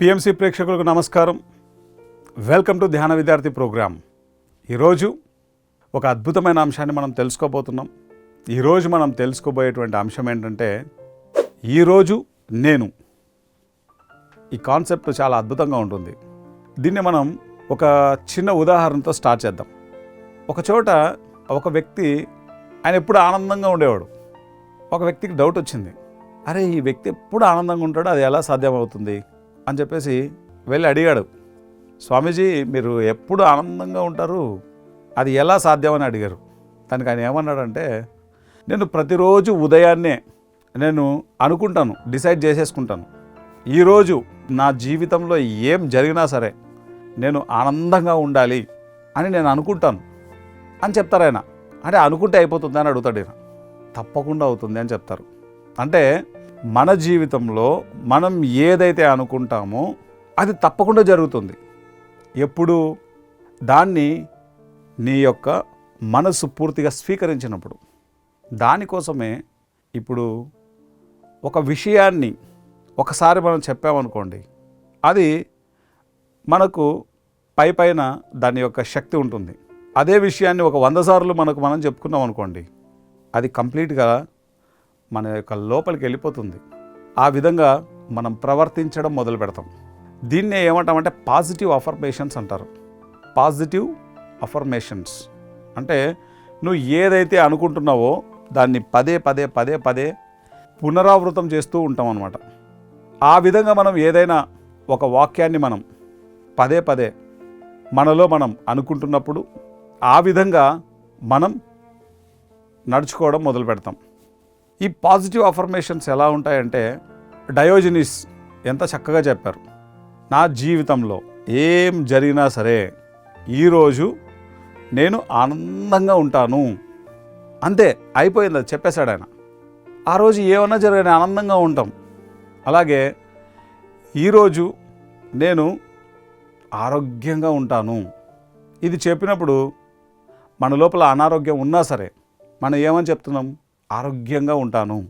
PMC ప్రేక్షకులకు నమస్కారం. Welcome to ధ్యాన విద్యార్థి ప్రోగ్రాం ఈరోజు ఒక అద్భుతమైన అంశాన్ని మనం తెలుసుకోబోతున్నాం. ఈరోజు మనం తెలుసుకోబోయేటువంటి అంశం ఏంటంటే ఈరోజు నేను. ఈ కాన్సెప్ట్ చాలా అద్భుతంగా ఉంటుంది. దీన్ని మనం ఒక చిన్న ఉదాహరణతో స్టార్ట్ చేద్దాం. ఒక చోట ఒక వ్యక్తి ఆయన ఎప్పుడు ఆనందంగా ఉండేవాడు. ఒక వ్యక్తికి డౌట్ వచ్చింది. అరే ఈ వ్యక్తి ఎప్పుడు ఆనందంగా ఉంటాడో? అది ఎలా సాధ్యమవుతుంది? అని చెప్పేసి వెళ్ళి అడిగాడు. స్వామీజీ మీరు ఎప్పుడు ఆనందంగా ఉంటారు? అది ఎలా సాధ్యమని అడిగారు. దానికి ఆయన ఏమన్నాడంటే నేను ప్రతిరోజు ఉదయాన్నే నేను అనుకుంటాను డిసైడ్ చేసేసుకుంటాను. ఈరోజు నా జీవితంలో ఏం జరిగినా సరే నేను ఆనందంగా ఉండాలి అని నేను అనుకుంటాను. అని చెప్తారు ఆయన. అంటే అనుకుంటే అయిపోతుంది అని అడుగుతాడు ఈయన. తప్పకుండా అవుతుంది అని చెప్తారు. అంటే మన జీవితంలో మనం ఏదైతే అనుకుంటామో అది తప్పకుండా జరుగుతుంది. ఎప్పుడు? దాన్ని నీ యొక్క మనసు పూర్తిగా స్వీకరించినప్పుడు. దానికోసమే ఇప్పుడు ఒక విషయాన్ని ఒకసారి మనం చెప్పామనుకోండి అది మనకు పై పైన దాని యొక్క శక్తి ఉంటుంది. అదే విషయాన్ని ఒక వంద సార్లు మనకు మనం చెప్పుకున్నాం అనుకోండి అది కంప్లీట్గా మన యొక్క లోపలికి వెళ్ళిపోతుంది. ఆ విధంగా మనం ప్రవర్తించడం మొదలు పెడతాం. దీన్నే ఏమంటామంటే పాజిటివ్ అఫర్మేషన్స్ అంటారు. పాజిటివ్ అఫర్మేషన్స్ అంటే నువ్వు ఏదైతే అనుకుంటున్నావో దాన్ని పదే పదే పదే పదే పునరావృతం చేస్తూ ఉంటాం అనమాట ఆ విధంగా మనం ఏదైనా ఒక వాక్యాన్ని మనం పదే పదే మనలో మనం అనుకుంటున్నప్పుడు ఆ విధంగా మనం నడుచుకోవడం మొదలు పెడతాం. ఈ పాజిటివ్ అఫర్మేషన్స్ ఎలా ఉంటాయంటే డయోజనిస్ ఎంత చక్కగా చెప్పారు. నా జీవితంలో ఏం జరిగినా సరే ఈరోజు నేను ఆనందంగా ఉంటాను. అంతే అయిపోయింది అది చెప్పేశాడు ఆయన. ఆ రోజు ఏమన్నా జరిగిన ఆనందంగా ఉంటాం. అలాగే ఈరోజు నేను ఆరోగ్యంగా ఉంటాను. ఇది చెప్పినప్పుడు మన లోపల అనారోగ్యం ఉన్నా సరే మనం ఏమని చెప్తున్నాం? ఆరోగ్యంగా ఉంటాను.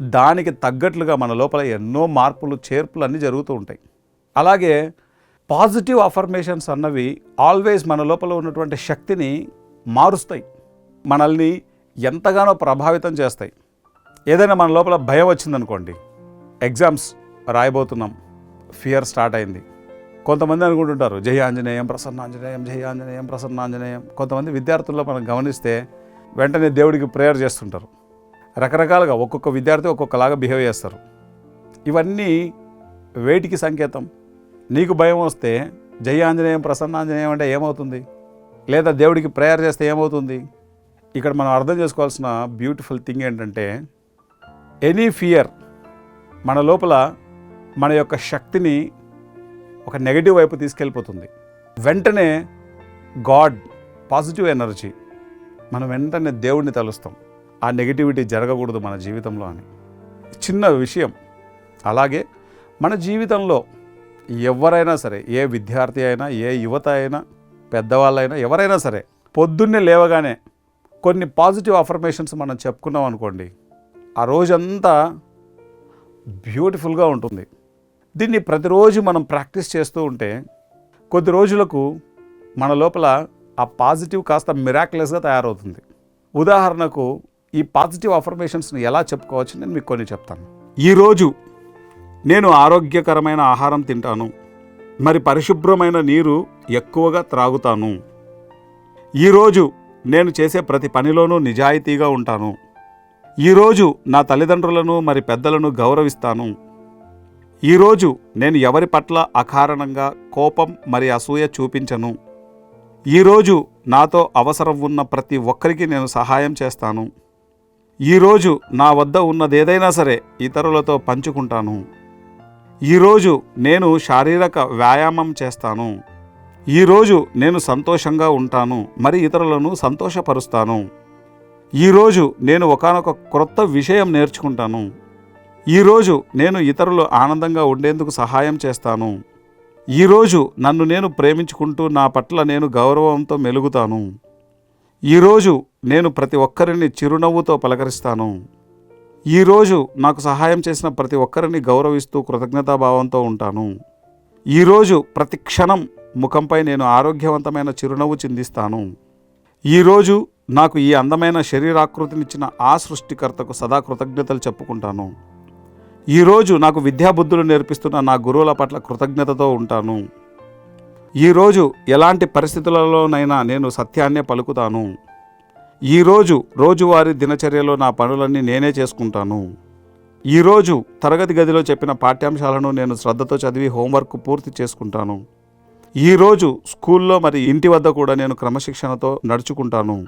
దానికి తగ్గట్లుగా మన లోపల ఎన్నో మార్పులు చేర్పులు అన్నీ జరుగుతూ ఉంటాయి. అలాగే పాజిటివ్ అఫర్మేషన్స్ అన్నవి ఆల్వేస్ మన లోపల ఉన్నటువంటి శక్తిని మారుస్తాయి. మనల్ని ఎంతగానో ప్రభావితం చేస్తాయి. ఏదైనా మన లోపల భయం వచ్చిందనుకోండి ఎగ్జామ్స్ రాయబోతున్నాం ఫియర్ స్టార్ట్ అయింది. కొంతమంది అనుకుంటుంటారు జయ ఆంజనేయం ప్రసన్నాంజనేయం జయ ఆంజనేయం ప్రసన్నాంజనేయం కొంతమంది విద్యార్థుల్లో మనం గమనిస్తే వెంటనే దేవుడికి ప్రేయర్ చేస్తుంటారు. రకరకాలుగా ఒక్కొక్క విద్యార్థి ఒక్కొక్కలాగా బిహేవ్ చేస్తారు. ఇవన్నీ వేటికి సంకేతం? నీకు భయం వస్తే జయ ఆంజనేయం ప్రసన్నాంజనేయం అంటే ఏమవుతుంది? లేదా దేవుడికి ప్రేయర్ చేస్తే ఏమవుతుంది? ఇక్కడ మనం అర్థం చేసుకోవాల్సిన బ్యూటిఫుల్ థింగ్ ఏంటంటే ఎనీ ఫియర్ మన లోపల మన యొక్క శక్తిని ఒక నెగటివ్ వైపు తీసుకెళ్ళిపోతుంది. వెంటనే గాడ్ పాజిటివ్ ఎనర్జీ మనం వెంటనే దేవుడిని తలుస్తాం. ఆ నెగిటివిటీ జరగకూడదు మన జీవితంలో అని. చిన్న విషయం. అలాగే మన జీవితంలో ఎవరైనా సరే ఏ విద్యార్థి అయినా ఏ యువత అయినా పెద్దవాళ్ళైనా ఎవరైనా సరే పొద్దున్నే లేవగానే కొన్ని పాజిటివ్ అఫర్మేషన్స్ మనం చెప్పుకున్నాం అనుకోండి ఆ రోజంతా బ్యూటిఫుల్గా ఉంటుంది. దీన్ని ప్రతిరోజు మనం ప్రాక్టీస్ చేస్తూ ఉంటే కొద్ది రోజులకు మన లోపల ఆ పాజిటివ్ కాస్త మిరాక్యులస్గా తయారవుతుంది. ఉదాహరణకు ఈ పాజిటివ్ అఫర్మేషన్స్ని ఎలా చెప్పుకోవచ్చు నేను మీకు కొన్ని చెప్తాను. ఈరోజు నేను ఆరోగ్యకరమైన ఆహారం తింటాను మరి పరిశుభ్రమైన నీరు ఎక్కువగా త్రాగుతాను. ఈరోజు నేను చేసే ప్రతి పనిలోనూ నిజాయితీగా ఉంటాను. ఈరోజు నా తల్లిదండ్రులను మరి పెద్దలను గౌరవిస్తాను. ఈరోజు నేను ఎవరి పట్ల అకారణంగా కోపం మరి అసూయ చూపించను. ఈరోజు నాతో అవసరం ఉన్న ప్రతి ఒక్కరికి నేను సహాయం చేస్తాను. ఈరోజు నా వద్ద ఉన్నదేదైనా సరే ఇతరులతో పంచుకుంటాను. ఈరోజు నేను శారీరక వ్యాయామం చేస్తాను. ఈరోజు నేను సంతోషంగా ఉంటాను మరి ఇతరులను సంతోషపరుస్తాను. ఈరోజు నేను ఒకానొక క్రొత్త విషయం నేర్చుకుంటాను. ఈరోజు నేను ఇతరులు ఆనందంగా ఉండేందుకు సహాయం చేస్తాను. ఈరోజు నన్ను నేను ప్రేమించుకుంటూ నా పట్ల నేను గౌరవంతో మెలుగుతాను. ఈరోజు నేను ప్రతి ఒక్కరిని చిరునవ్వుతో పలకరిస్తాను. ఈరోజు నాకు సహాయం చేసిన ప్రతి ఒక్కరిని గౌరవిస్తూ కృతజ్ఞతాభావంతో ఉంటాను. ఈరోజు ప్రతి క్షణం ముఖంపై నేను ఆరోగ్యవంతమైన చిరునవ్వు చిందిస్తాను. ఈరోజు నాకు ఈ అందమైన శరీరాకృతినిచ్చిన ఆ సృష్టికర్తకు సదా కృతజ్ఞతలు చెప్పుకుంటాను. ఈరోజు నాకు విద్యాబుద్ధులు నేర్పిస్తున్న నా గురువుల పట్ల కృతజ్ఞతతో ఉంటాను. ఈరోజు ఎలాంటి పరిస్థితులలోనైనా నేను సత్యాన్నే పలుకుతాను. ఈరోజు రోజువారీ దినచర్యలో నా పనులన్నీ నేనే చేసుకుంటాను. ఈరోజు తరగతి గదిలో చెప్పిన పాఠ్యాంశాలను నేను శ్రద్ధతో చదివి హోంవర్క్ పూర్తి చేసుకుంటాను. ఈరోజు స్కూల్లో మరి ఇంటి వద్ద కూడా నేను క్రమశిక్షణతో నడుచుకుంటాను.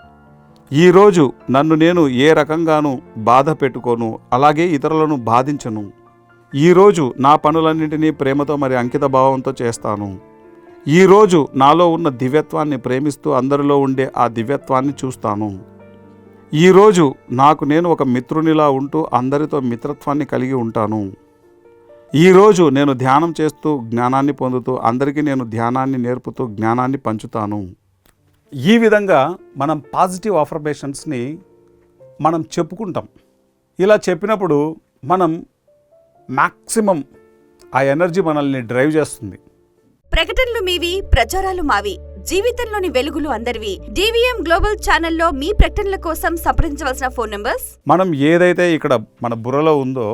ఈరోజు నన్ను నేను ఏ రకంగానూ బాధ పెట్టుకోను అలాగే ఇతరులను బాధించను. ఈరోజు నా పనులన్నింటినీ ప్రేమతో మరి అంకిత భావంతో చేస్తాను. ఈరోజు నాలో ఉన్న దివ్యత్వాన్ని ప్రేమిస్తూ అందరిలో ఉండే ఆ దివ్యత్వాన్ని చూస్తాను. ఈరోజు నాకు నేను ఒక మిత్రునిలా ఉంటూ అందరితో మిత్రత్వాన్ని కలిగి ఉంటాను. ఈరోజు నేను ధ్యానం చేస్తూ జ్ఞానాన్ని పొందుతూ అందరికీ నేను ధ్యానాన్ని నేర్పుతూ జ్ఞానాన్ని పంచుతాను. ఈ విధంగా మనం పాజిటివ్ అఫర్మేషన్స్ని మనం చెప్పుకుంటాం. ఇలా చెప్పినప్పుడు మనం మ్యాక్సిమం ఆ ఎనర్జీ మనల్ని డ్రైవ్ చేస్తుంది. ప్రకటనలు మీవి ప్రచారాలు మావి. జీవితంలోని వెలుగులు అందరివి. డివిఎం గ్లోబల్ ఛానల్లో మీ ప్రకటనల కోసం సంప్రదించవలసిన ఫోన్ నంబర్స్? మనం ఏదైతే ఇక్కడ మన బుర్రలో ఉందో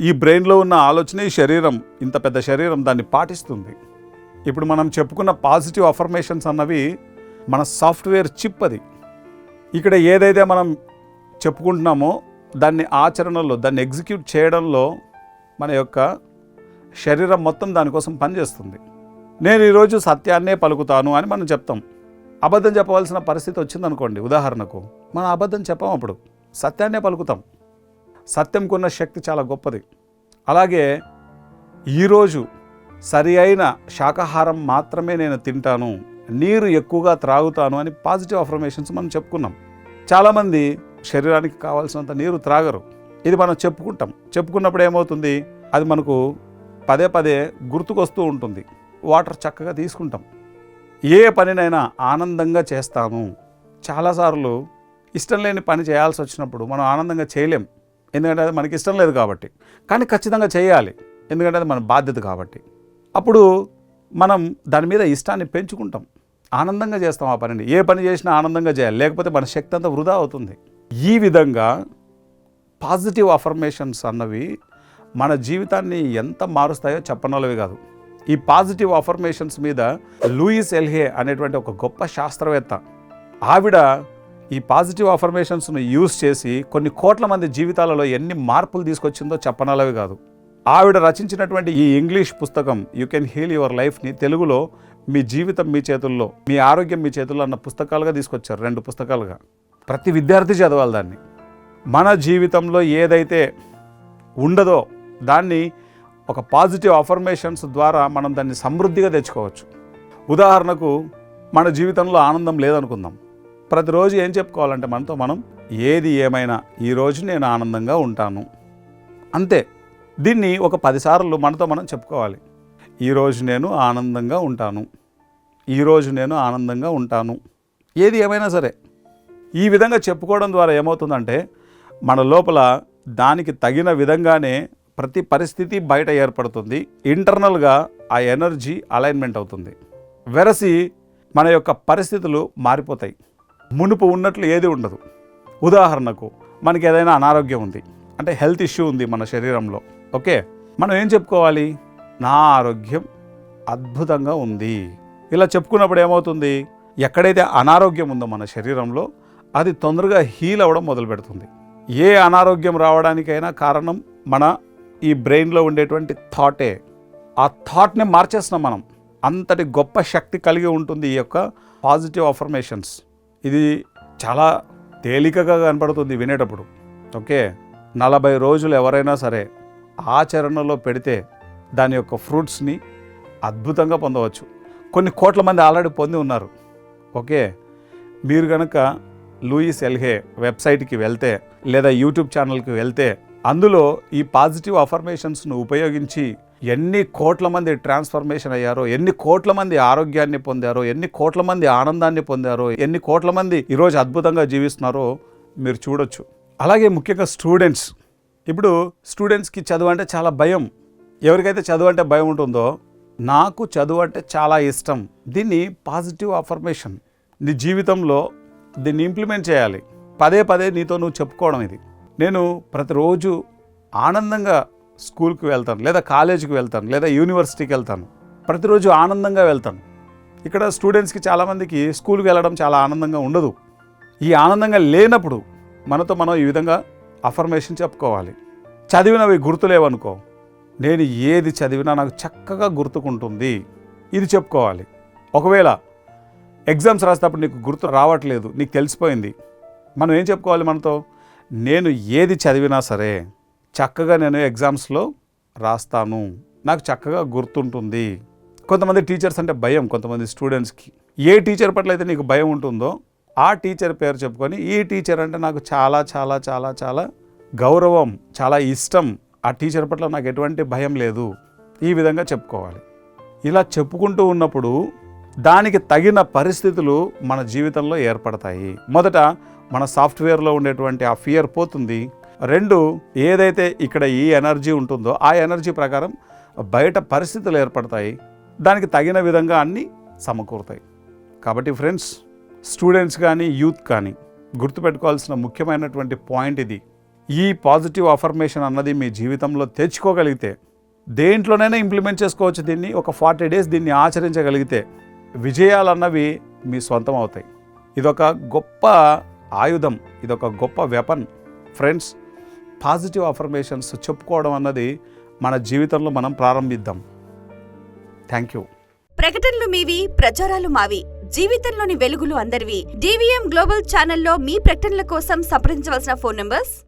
ఈ బ్రెయిన్లో ఉన్న ఆలోచన ఈ శరీరం ఇంత పెద్ద శరీరం దాన్ని పాటిస్తుంది. ఇప్పుడు మనం చెప్పుకున్న పాజిటివ్ అఫర్మేషన్స్ అన్నవి మన సాఫ్ట్వేర్ చిప్ అది. ఇక్కడ ఏదైతే మనం చెప్పుకుంటున్నామో దాన్ని ఆచరణలో దాన్ని ఎగ్జిక్యూట్ చేయడంలో మన యొక్క శరీరం మొత్తం దానికోసం పనిచేస్తుంది. నేను ఈరోజు సత్యాన్నే పలుకుతాను అని మనం చెప్తాం. అబద్ధం చెప్పవలసిన పరిస్థితి వచ్చిందనుకోండి ఉదాహరణకు. మనం అబద్ధం చెప్పాం అప్పుడు. సత్యాన్నే పలుకుతాం. సత్యంకున్న శక్తి చాలా గొప్పది. అలాగే ఈరోజు సరి అయిన శాకాహారం మాత్రమే నేను తింటాను నీరు ఎక్కువగా త్రాగుతాను అని పాజిటివ్ అఫర్మేషన్స్ మనం చెప్పుకున్నాం. చాలామంది శరీరానికి కావాల్సినంత నీరు త్రాగరు. ఇది మనం చెప్పుకుంటాం. చెప్పుకున్నప్పుడు ఏమవుతుంది? అది మనకు పదే పదే గుర్తుకొస్తూ ఉంటుంది. వాటర్ చక్కగా తీసుకుంటాం. ఏ పనినైనా ఆనందంగా చేస్తాము. చాలాసార్లు ఇష్టం లేని పని చేయాల్సి వచ్చినప్పుడు మనం ఆనందంగా చేయలేం. ఎందుకంటే అది మనకి ఇష్టం లేదు కాబట్టి. కానీ ఖచ్చితంగా చేయాలి. ఎందుకంటే అది మన బాధ్యత కాబట్టి. అప్పుడు మనం దాని మీద ఇష్టాన్ని పెంచుకుంటాం. ఆనందంగా చేస్తాం ఆ పనిని. ఏ పని చేసినా ఆనందంగా చేయాలి. లేకపోతే మన శక్తి అంతా వృధా అవుతుంది. ఈ విధంగా పాజిటివ్ అఫర్మేషన్స్ అన్నవి మన జీవితాన్ని ఎంత మారుస్తాయో చెప్పనలవి కాదు. ఈ పాజిటివ్ అఫర్మేషన్స్ మీద లూయిస్ ఎల్హే అనేటువంటి ఒక గొప్ప శాస్త్రవేత్త ఆవిడ ఈ పాజిటివ్ అఫర్మేషన్స్ను యూజ్ చేసి కొన్ని కోట్ల మంది జీవితాలలో ఎన్ని మార్పులు తీసుకొచ్చిందో చెప్పనలవి కాదు. ఆవిడ రచించినటువంటి ఈ ఇంగ్లీష్ పుస్తకం యూ కెన్ హీల్ యువర్ లైఫ్ని తెలుగులో మీ జీవితం మీ చేతుల్లో మీ ఆరోగ్యం మీ చేతుల్లో అన్న పుస్తకాలుగా తీసుకొచ్చారు రెండు పుస్తకాలుగా. ప్రతి విద్యార్థి చదవాలి దాన్ని. మన జీవితంలో ఏదైతే ఉండదో దాన్ని ఒక పాజిటివ్ అఫర్మేషన్స్ ద్వారా మనం దాన్ని సమృద్ధిగా తెచ్చుకోవచ్చు. ఉదాహరణకు మన జీవితంలో ఆనందం లేదనుకుందాం. ప్రతిరోజు ఏం చెప్పుకోవాలంటే మనతో మనం ఏది ఏమైనా ఈరోజు నేను ఆనందంగా ఉంటాను. అంతే. దీన్ని ఒక పదిసార్లు మనతో మనం చెప్పుకోవాలి. ఈరోజు నేను ఆనందంగా ఉంటాను. ఈరోజు నేను ఆనందంగా ఉంటాను. ఏది ఏమైనా సరే. ఈ విధంగా చెప్పుకోవడం ద్వారా ఏమవుతుందంటే మన లోపల దానికి తగిన విధంగానే ప్రతి పరిస్థితి బయట ఏర్పడుతుంది. ఇంటర్నల్గా ఆ ఎనర్జీ అలైన్మెంట్ అవుతుంది. వెరసి మన యొక్క పరిస్థితులు మారిపోతాయి. మునుపు ఉన్నట్లు ఏది ఉండదు. ఉదాహరణకు మనకి ఏదైనా అనారోగ్యం ఉంది. అంటే హెల్త్ ఇష్యూ ఉంది మన శరీరంలో. ఓకే? మనం ఏం చెప్పుకోవాలి? నా ఆరోగ్యం అద్భుతంగా ఉంది. ఇలా చెప్పుకున్నప్పుడు ఏమవుతుంది? ఎక్కడైతే అనారోగ్యం ఉందో మన శరీరంలో అది తొందరగా హీల్ అవ్వడం మొదలు పెడుతుంది ఏ అనారోగ్యం రావడానికైనా కారణం మన ఈ బ్రెయిన్లో ఉండేటువంటి థాటే ఆ థాట్ని మార్చేస్తున్నాం మనం. అంతటి గొప్ప శక్తి కలిగి ఉంటుంది ఈ యొక్క పాజిటివ్ అఫర్మేషన్స్ ఇది చాలా తేలికగా కనపడుతుంది వినేటప్పుడు. ఓకే? నలభై రోజులు ఎవరైనా సరే ఆచరణలో పెడితే దాని యొక్క ఫ్రూట్స్ని అద్భుతంగా పొందవచ్చు. కొన్ని కోట్ల మంది ఆల్రెడీ పొంది ఉన్నారు. ఓకే? మీరు కనుక లూయిస్ ఎల్హే వెబ్సైట్కి వెళ్తే లేదా యూట్యూబ్ ఛానల్కి వెళ్తే అందులో ఈ పాజిటివ్ అఫర్మేషన్స్ను ఉపయోగించి ఎన్ని కోట్ల మంది ట్రాన్స్ఫర్మేషన్ అయ్యారో ఎన్ని కోట్ల మంది ఆరోగ్యాన్ని పొందారో ఎన్ని కోట్ల మంది ఆనందాన్ని పొందారో ఎన్ని కోట్ల మంది ఈరోజు అద్భుతంగా జీవిస్తున్నారో మీరు చూడొచ్చు. అలాగే ముఖ్యంగా స్టూడెంట్స్. ఇప్పుడు స్టూడెంట్స్కి చదువు అంటే చాలా భయం. ఎవరికైతే చదువు అంటే భయం ఉంటుందో నాకు చదువు అంటే చాలా ఇష్టం. దీన్ని పాజిటివ్ అఫర్మేషన్. నీ జీవితంలో దీన్ని ఇంప్లిమెంట్ చేయాలి. పదే పదే నీతో నువ్వు చెప్పుకోవడం ఇది. నేను ప్రతిరోజు ఆనందంగా స్కూల్కి వెళ్తాను లేదా కాలేజీకి వెళ్తాను లేదా యూనివర్సిటీకి వెళ్తాను. ప్రతిరోజు ఆనందంగా వెళ్తాను. ఇక్కడ స్టూడెంట్స్కి చాలామందికి స్కూల్కి వెళ్ళడం చాలా ఆనందంగా ఉండదు. ఈ ఆనందంగా లేనప్పుడు మనతో మనం ఈ విధంగా అఫర్మేషన్ చెప్పుకోవాలి. చదివినవి గుర్తులేవనుకో నేను ఏది చదివినా నాకు చక్కగా గుర్తుకుంటుంది. ఇది చెప్పుకోవాలి. ఒకవేళ ఎగ్జామ్స్ రాసేటప్పుడు నీకు గుర్తు రావట్లేదు నీకు తెలిసిపోయింది మనం ఏం చెప్పుకోవాలి మనతో? నేను ఏది చదివినా సరే చక్కగా నేను ఎగ్జామ్స్లో రాస్తాను. నాకు చక్కగా గుర్తుంటుంది. కొంతమంది టీచర్స్ అంటే భయం కొంతమంది స్టూడెంట్స్కి. ఏ టీచర్ పట్ల అయితే నీకు భయం ఉంటుందో ఆ టీచర్ పేరు చెప్పుకొని ఈ టీచర్ అంటే నాకు చాలా చాలా చాలా చాలా గౌరవం చాలా ఇష్టం. ఆ టీచర్ పట్ల నాకు ఎటువంటి భయం లేదు. ఈ విధంగా చెప్పుకోవాలి. ఇలా చెప్పుకుంటూ ఉన్నప్పుడు దానికి తగిన పరిస్థితులు మన జీవితంలో ఏర్పడతాయి. మొదట మన సాఫ్ట్వేర్లో ఉండేటువంటి ఆ ఫియర్ పోతుంది. రెండు ఏదైతే ఇక్కడ ఈ ఎనర్జీ ఉంటుందో ఆ ఎనర్జీ ప్రకారం బయట పరిస్థితులు ఏర్పడతాయి. దానికి తగిన విధంగా అన్నీ సమకూరుతాయి. కాబట్టి ఫ్రెండ్స్ స్టూడెంట్స్ కానీ యూత్ కానీ గుర్తుపెట్టుకోవాల్సిన ముఖ్యమైనటువంటి పాయింట్ ఇది. ఈ పాజిటివ్ అఫర్మేషన్ అన్నది మీ జీవితంలో తెచ్చుకోగలిగితే దేంట్లోనైనా ఇంప్లిమెంట్ చేసుకోవచ్చు దీన్ని ఒక ఫార్టీ డేస్ దీన్ని ఆచరించగలిగితే విజయాలు అన్నవి మీ సొంతం అవుతాయి. ఇదొక గొప్ప ఆయుధం ఇదొక గొప్ప వెపన్. ఫ్రెండ్స్ పాజిటివ్ అఫర్మేషన్స్ చెప్పుకోవడం అన్నది మన జీవితంలో మనం ప్రారంభిద్దాం. Thank you. ప్రకటనలు మీవి ప్రచారాలు మావి. జీవితంలోని వెలుగులు అందరివి. డివిఎం గ్లోబల్ ఛానల్లో మీ ప్రకటనల కోసం సంప్రదించవలసిన ఫోన్ నంబర్స్